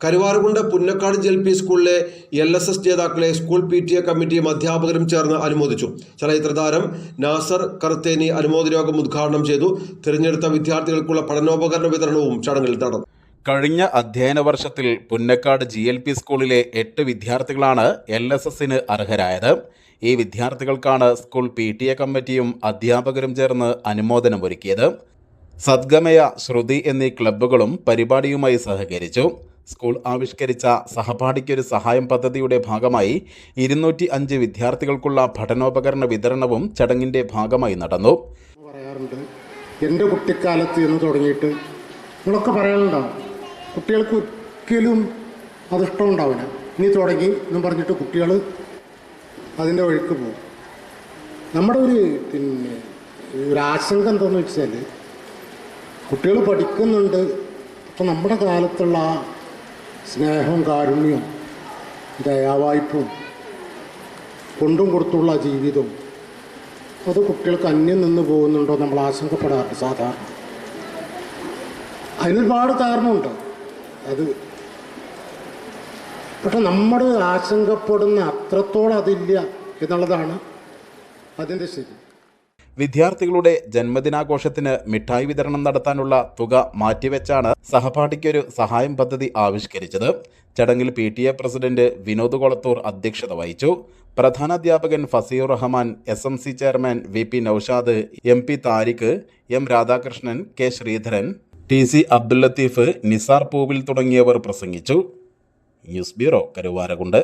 Karuvarakundu Punnakkad gel P സ്കൂളിലെ L S S ജേതാക്കളെ school P T A കമ്മിറ്റിയും അധ്യാപകരും ചേർന്ന് അനുമോദിച്ചു. ചലച്ചിത്ര താരം നാസർ കർത്തേനി അനുമോദന യോഗം ഉദ്ഘാടനം ചെയ്തു. തിരഞ്ഞെടുത്ത വിദ്യാർത്ഥികൾക്കുള്ള പഠനോപകരണ വിതരണവും ചടങ്ങിൽ നടന്നു. കഴിഞ്ഞ അധ്യയന വർഷത്തിൽ പുന്നക്കാട് ജി എൽ പി സ്കൂളിലെ എട്ട് വിദ്യാർത്ഥികളാണ് എൽ എസ് എസിന് അർഹരായത്. ഈ വിദ്യാർത്ഥികൾക്കാണ് സ്കൂൾ പി ടി എ കമ്മിറ്റിയും അധ്യാപകരും ചേർന്ന് അനുമോദനമൊരുക്കിയത് സദ്ഗമയ ശ്രുതി എന്നീ ക്ലബ്ബുകളും പരിപാടിയുമായി സഹകരിച്ചു. സ്കൂൾ ആവിഷ്കരിച്ച സഹപാഠിക്കൊരു സഹായം പദ്ധതിയുടെ ഭാഗമായി ഇരുന്നൂറ്റി അഞ്ച് വിദ്യാർത്ഥികൾക്കുള്ള പഠനോപകരണ വിതരണവും ചടങ്ങിന്റെ ഭാഗമായി നടന്നു. പറയാറുണ്ട് എന്റെ കുട്ടിക്കാലത്ത് എന്ന് തുടങ്ങിയിട്ട് നിങ്ങളൊക്കെ പറയാനുണ്ടാവും കുട്ടികൾക്ക് ഒരിക്കലും അതിഷ്ടം ഉണ്ടാവില്ല ഇനി തുടങ്ങി എന്നും പറഞ്ഞിട്ട് കുട്ടികൾ അതിന്റെ വഴിക്ക് പോകും. നമ്മുടെ ഒരു പിന്നെ ഒരു ആശങ്ക എന്താണെന്ന് വെച്ചാൽ കുട്ടികൾ പഠിക്കുന്നുണ്ട്. അപ്പം നമ്മുടെ കാലത്തുള്ള സ്നേഹവും കാരുണ്യവും ദയാവായ്പും കൊണ്ടും കൊടുത്തുള്ള ജീവിതവും അത് കുട്ടികൾക്ക് അന്യം നിന്ന് പോകുന്നുണ്ടോ നമ്മൾ ആശങ്കപ്പെടാറുണ്ട് സാധാരണ. അതിനൊരുപാട് കാരണമുണ്ട്. അത് പക്ഷെ നമ്മൾ ആശങ്കപ്പെടുന്ന അത്രത്തോളം അതില്ല എന്നുള്ളതാണ് അതിന്റെ ശരി. വിദ്യാർത്ഥികളുടെ ജന്മദിനാഘോഷത്തിന് മിഠായി വിതരണം നടത്താനുള്ള തുക മാറ്റിവെച്ചാണ് സഹപാഠിക്കൊരു സഹായം പദ്ധതി ആവിഷ്കരിച്ചത്. ചടങ്ങിൽ P T A president Vinod Kolathur അധ്യക്ഷത വഹിച്ചു. പ്രധാനാധ്യാപകൻ Faseer Rahman S M C chairman V P Noushad M P Thariq M Radhakrishnan K Sreedharan T C Abdul Latheef Nisar Poovil തുടങ്ങിയവർ പ്രസംഗിച്ചു. News bureau Karuvarakundu.